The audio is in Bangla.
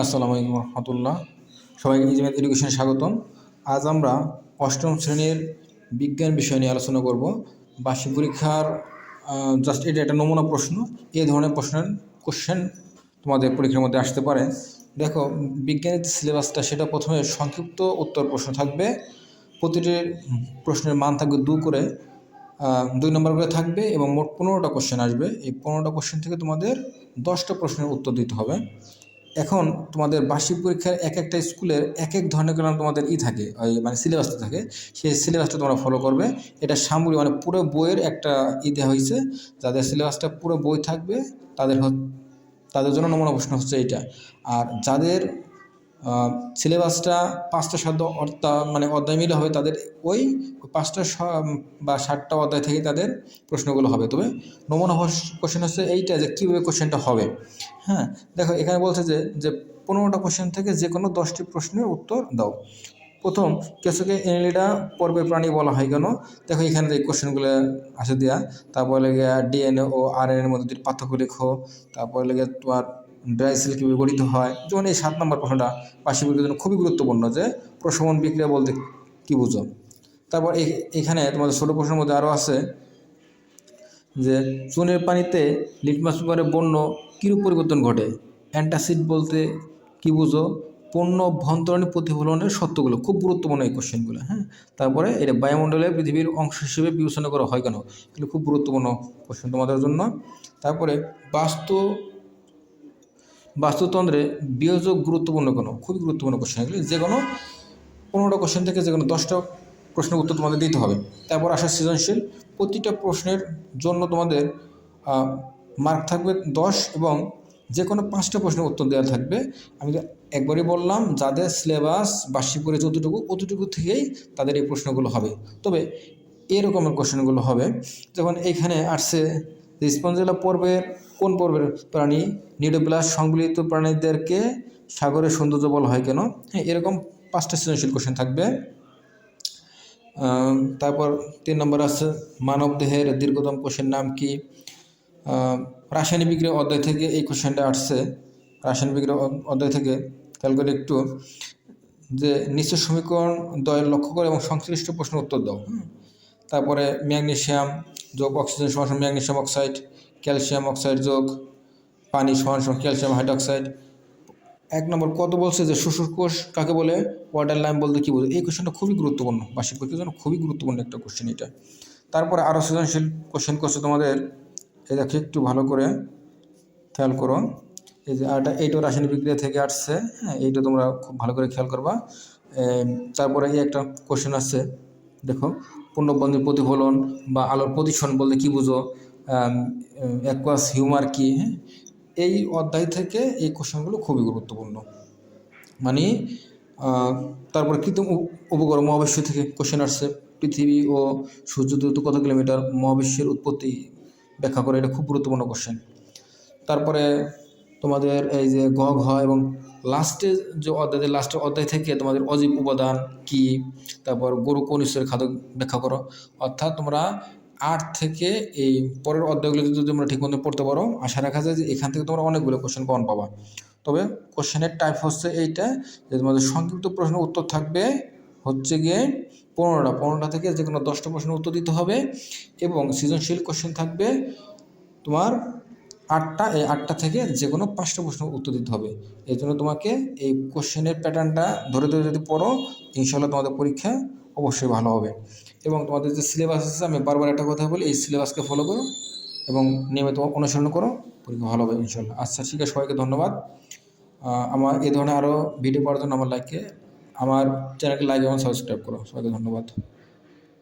আসসালামু আলাইকুম রহমতুল্লাহ। সবাইকে ইজমেদ এডুকেশনে স্বাগতম। আজ আমরা অষ্টম শ্রেণির বিজ্ঞান বিষয় নিয়ে আলোচনা করব। বার্ষিক পরীক্ষার জাস্ট এটা একটা নমুনা প্রশ্ন। এই ধরনের প্রশ্নের কোশ্চেন তোমাদের পরীক্ষার মধ্যে আসতে পারে। দেখো, বিজ্ঞানের সিলেবাসটা, সেটা প্রথমে সংক্ষিপ্ত উত্তর প্রশ্ন থাকবে। প্রতিটি প্রশ্নের মান থাকবে দু করে দুই নম্বর করে থাকবে এবং মোট পনেরোটা কোশ্চেন আসবে। এই পনেরোটা কোশ্চেন থেকে তোমাদের দশটা প্রশ্নের উত্তর দিতে হবে। এখন তোমাদের বার্ষিক পরীক্ষার এক একটা স্কুলের এক এক ধরনের করে তোমাদের ই থাকে, ওই মানে সিলেবাসটা থাকে। সেই সিলেবাসটা তোমরা ফলো করবে। এটা সামগ্রিক মানে পুরো বইয়ের একটা ই দেওয়া হয়েছে। যাদের সিলেবাসটা পুরো বই থাকবে, তাদের তাদের জন্য নমুনা প্রশ্ন হচ্ছে এটা আর যাদের সিলেবাসটা পাঁচটা সাত অর্থাৎ মানে অধ্যায় মিলে হবে তাদের, ওই পাঁচটা বা ষাটটা অধ্যায় থেকে তাদের প্রশ্নগুলো হবে। তবে নমুনা কোশ্চেন হচ্ছে এইটা যে কীভাবে কোশ্চেনটা হবে। হ্যাঁ দেখো এখানে বলছে যে যে পনেরোটা কোশ্চেন থেকে যে কোনো দশটি প্রশ্নের উত্তর দাও। প্রথম কেসুকে এনলিডা পর্বের প্রাণী বলা হয় কেন? দেখো এখানে যে কোশ্চেনগুলো আছে দেওয়া তারপরে লেগে ডিএনএ ও আর এন এর মধ্যে পার্থক্য লেখো, তারপরে লেগে তোমার ড্রাই সেল কীভাবে গঠিত হয়। যেমন এই সাত নম্বর প্রশ্নটা বিক্রিয়ার জন্য খুবই গুরুত্বপূর্ণ যে প্রশমন বিক্রিয়া বলতে কী বুঝো? তারপর এখানে তোমাদের ছোটো প্রশ্নের মধ্যে আরও আছে যে চুনের পানিতে লিটমাস পেপারের বন্য কীরূপ পরিবর্তন ঘটে? অ্যান্টাসিড বলতে কি বুঝো? পণ্য ভন্তরণী প্রতিফলনের সত্যগুলো, খুব গুরুত্বপূর্ণ এই কোশ্চেনগুলো হ্যাঁ? তারপরে এটা বায়ুমণ্ডলে পৃথিবীর অংশ হিসেবে বিবেচনা করা হয় কেন? এগুলো খুব গুরুত্বপূর্ণ কোশ্চেন তোমাদের জন্য। তারপরে বাস্তু বাস্তুতন্ত্রে বিয়োজক গুরুত্বপূর্ণ কোনো, খুবই গুরুত্বপূর্ণ কোশ্চেন এগুলি। যে কোনো পনেরোটা কোশ্চেন থেকে যে কোনো দশটা প্রশ্নের উত্তর তোমাদের দিতে হবে। তারপর আসা সৃজনশীল। প্রতিটা প্রশ্নের জন্য তোমাদের মার্ক থাকবে দশ এবং যে কোনো পাঁচটা প্রশ্নের উত্তর দেওয়া থাকবে। আমি একবারই বললাম, যাদের সিলেবাস বার্ষিক করে যতটুকু, অতটুকু থেকেই তাদের এই প্রশ্নগুলো হবে। তবে এরকমের কোশ্চেনগুলো হবে। যেমন এইখানে আসছে স্পঞ্জেলা পর্বের, কোন পর্বের প্রাণী? নিডোপ্লাস সংবলিত প্রাণীদেরকে সাগরের সৌন্দর্য বলা হয় কেন? হ্যাঁ এরকম পাঁচটা সৃজনশীল কোশ্চেন থাকবে। তারপর তিন নম্বর আছে, মানব দেহের দীর্ঘতম কোষের নাম কি? রাসায়নিক বিক্রিয়া অধ্যায় থেকে এই কোশ্চেনটা আসছে। রাসায়নিক বিক্রিয়া অধ্যায় থেকে। খেয়াল করে একটু, যে নিচের সমীকরণ দয়ের লক্ষ্য করে এবং সংশ্লিষ্ট প্রশ্নের উত্তর দাও। তারপরে ম্যাগনেশিয়াম, যোগ অক্সিজেন সমান ম্যাগনেশিয়াম অক্সাইড, ক্যালসিয়াম অক্সাইড যোগ পানি সমান সমান ক্যালসিয়াম হাইড্রোক্সাইড। এক নম্বর, কত বলছে যে শ্বশুর কোষ? কাকে বলে? ওয়াটার লাইম বলতে কী বোঝো এই কোশ্চেনটা খুবই গুরুত্বপূর্ণ, বার্ষিক পরীক্ষার জন্য খুবই গুরুত্বপূর্ণ একটা কোশ্চেন এটা। তারপরে আরও সৃজনশীল কোশ্চেন করছে তোমাদের। এই দেখো, একটু ভালো করে খেয়াল করো। এই যে আরটা এইটাও রাসায়নিক বিক্রিয়া থেকে আসছে হ্যাঁ এইটা তোমরা খুব ভালো করে খেয়াল করবা। তারপরে এই একটা কোশ্চেন আছে দেখো। পূর্ণবন্ধের প্রতিফলন বা আলোর প্রতিসরণ বলতে কী বুঝো? অ্যাকোয়াস হিউমার কি? হ্যাঁ? এই অধ্যায় থেকে এই কোশ্চেনগুলো খুবই গুরুত্বপূর্ণ। মানে তারপর কৃত্রিম উপ- উপগ্রহ মহাবিশ্ব থেকে কোশ্চেন আসছে। পৃথিবী ও সূর্য দূরত্ব কত কিলোমিটার? মহাবিশ্বের উৎপত্তি ব্যাখ্যা করে। এটা খুব গুরুত্বপূর্ণ কোশ্চেন। তারপরে তোমাদের এই যে গ ঘ এবং লাস্টে যে অধ্যায় লাস্টের অধ্যায় থেকে তোমাদের অজীব উপাদান কি? তারপর গরু কোন ঈশ্বরের খাদ্য ব্যাখ্যা করো। অর্থাৎ তোমরা আট থেকে এই পরের অধ্যায়গুলো যদি তোমরা ঠিক মতো পড়তে পারো, আশা রাখা যায় যে এখান থেকে তোমরা অনেকগুলো কোশ্চেন কমন পাবা। তবে কোশ্চেনের টাইপ হচ্ছে এইটা যে তোমাদের সংক্ষিপ্ত প্রশ্নের উত্তর থাকবে হচ্ছে গিয়ে পনেরোটা। পনেরোটা থেকে যে কোনো দশটা প্রশ্নের উত্তর দিতে হবে এবং সৃজনশীল কোশ্চেন থাকবে তোমার আটটা, এই আটটা থেকে যে কোনো পাঁচটা প্রশ্ন উত্তর দিতে হবে। এই জন্য তোমাকে এই কোশ্চেনের প্যাটার্নটা ধরে ধরে যদি পড়ো ইনশাল্লাহ তোমাদের পরীক্ষা অবশ্যই ভালো হবে। এবং তোমাদের যে সিলেবাস আছে, আমি বারবার একটা কথা বলি, এই সিলেবাসকে ফলো করো এবং নিয়মিত অনুসরণ করো, পরীক্ষা ভালো হবে ইনশাল্লাহ আচ্ছা ঠিক আছে, সবাইকে ধন্যবাদ। আমার এই ধরনের আরও ভিডিও পাওয়ার জন্য আমার লাইককে আমার চ্যানেলকে লাইক এবং সাবস্ক্রাইব করো। সবাইকে ধন্যবাদ।